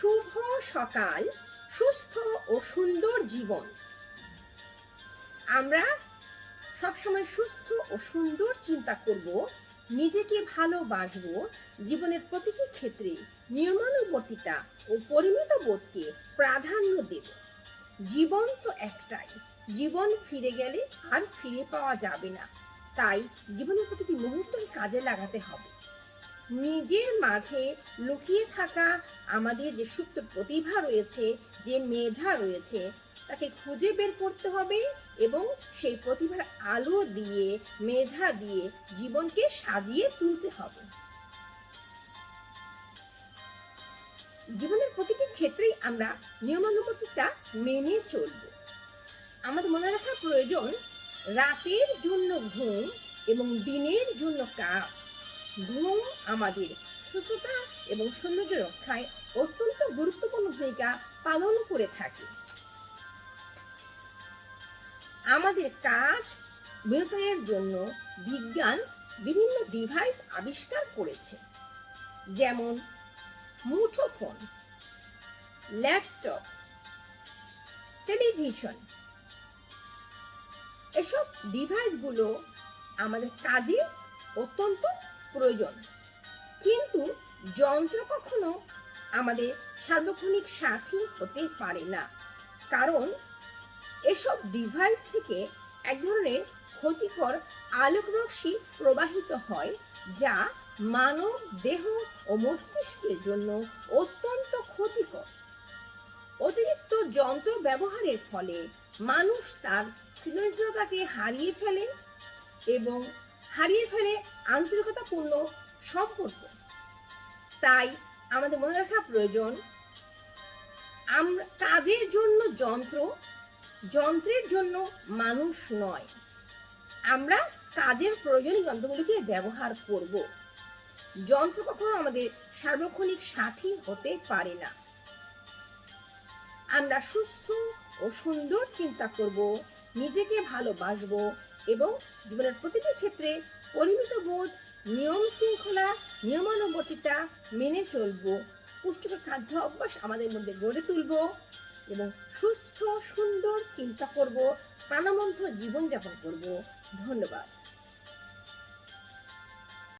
শুভ সকাল, সুস্থ ও সুন্দর জীবন। আমরা সবসময় সুস্থ ও সুন্দর চিন্তা করব, নিজেকে ভালোবাসবো, জীবনের প্রতিটি ক্ষেত্রে নিয়মানুবর্তিতা ও পরিমিত বোধকে প্রাধান্য দেব। জীবন তো একটাই, জীবন ফিরে গেলে আর ফিরে পাওয়া যাবে না। তাই জীবনের প্রতিটি মুহূর্তকে কাজে লাগাতে হবে। নিজের মাঝে লুকিয়ে থাকা আমাদের যে সুপ্ত প্রতিভা রয়েছে, যে মেধা রয়েছে, তাকে খুঁজে বের করতে হবে এবং সেই প্রতিভার আলো দিয়ে, মেধা দিয়ে জীবনকে সাজিয়ে তুলতে হবে। জীবনের প্রতিটি ক্ষেত্রেই আমরা নিয়মানুবর্তিতা মেনে চলব। আমাদের মনে রাখা প্রয়োজন রাতের জন্য ঘুম এবং দিনের জন্য কাজ। ঘুম আমাদের সুস্থতা এবং সৌন্দর্য রক্ষায় অত্যন্ত গুরুত্বপূর্ণ ভূমিকা পালন করে থাকে। আমাদের কাজ বিনোদনের জন্য বিজ্ঞান বিভিন্ন ডিভাইস আবিষ্কার করেছে, যেমন মুঠোফোন ল্যাপটপ টেলিভিশন এসব ডিভাইসগুলো আমাদের কাজে অত্যন্ত প্রয়োজন। কিন্তু যন্ত্র কখনো আমাদের সার্বক্ষণিক সাথী হতে পারে না। কারণ এসব ডিভাইস থেকে এক ধরনের ক্ষতিকর আলোকরশ্মি প্রবাহিত হয়, যা মানব দেহ ও মস্তিষ্কের জন্য অত্যন্ত ক্ষতিকর। অতিরিক্ত যন্ত্র ব্যবহারের ফলে মানুষ তার সৃজনশীলতাকে হারিয়ে ফেলে এবং হারিয়ে ফেলে আন্তরিকতাপূর্ণ সম্পর্ক তাই আমাদের মনে রাখা প্রয়োজন, আমরা কাজের জন্য যন্ত্র, যন্ত্রের জন্য মানুষ নয়। আমরা কাজের প্রয়োজনীয় যন্ত্রগুলিকে ব্যবহার করব। যন্ত্র কখনো আমাদের সার্বক্ষণিক সাথী হতে পারে না। আমরা সুস্থ ও সুন্দর চিন্তা করব, নিজেকে ভালোবাসবো এবং জীবনের প্রতিটি ক্ষেত্রে পরিমিত বোধ, নিয়ম শৃঙ্খলা, নিয়মানুবর্তিতা মেনে চলব। পুষ্টিকর খাদ্য অভ্যাস আমাদের মধ্যে গড়ে তুলব এবং সুস্থ, সুন্দর চিন্তা করব, প্রাণবন্ত জীবনযাপন করব। ধন্যবাদ।